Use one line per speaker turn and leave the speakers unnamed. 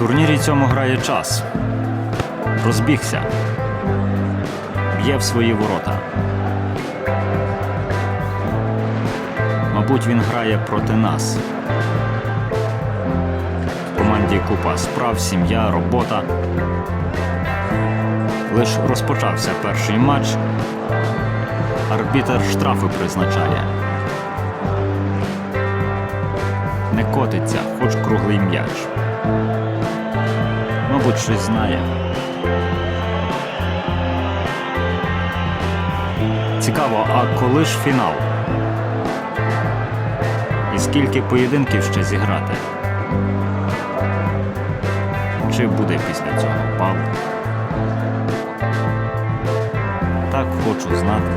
турнірі цьому грає час. Розбігся. Б'є в свої ворота. Мабуть, він грає проти нас. В команді купа справ, сім'я, робота. Лиш розпочався перший матч. Арбітер штрафи призначає. Не котиться, хоч круглий м'яч. Мабуть, щось знає. Цікаво, а коли ж фінал? І скільки поєдинків ще зіграти? Чи буде після цього пал? Так хочу знати.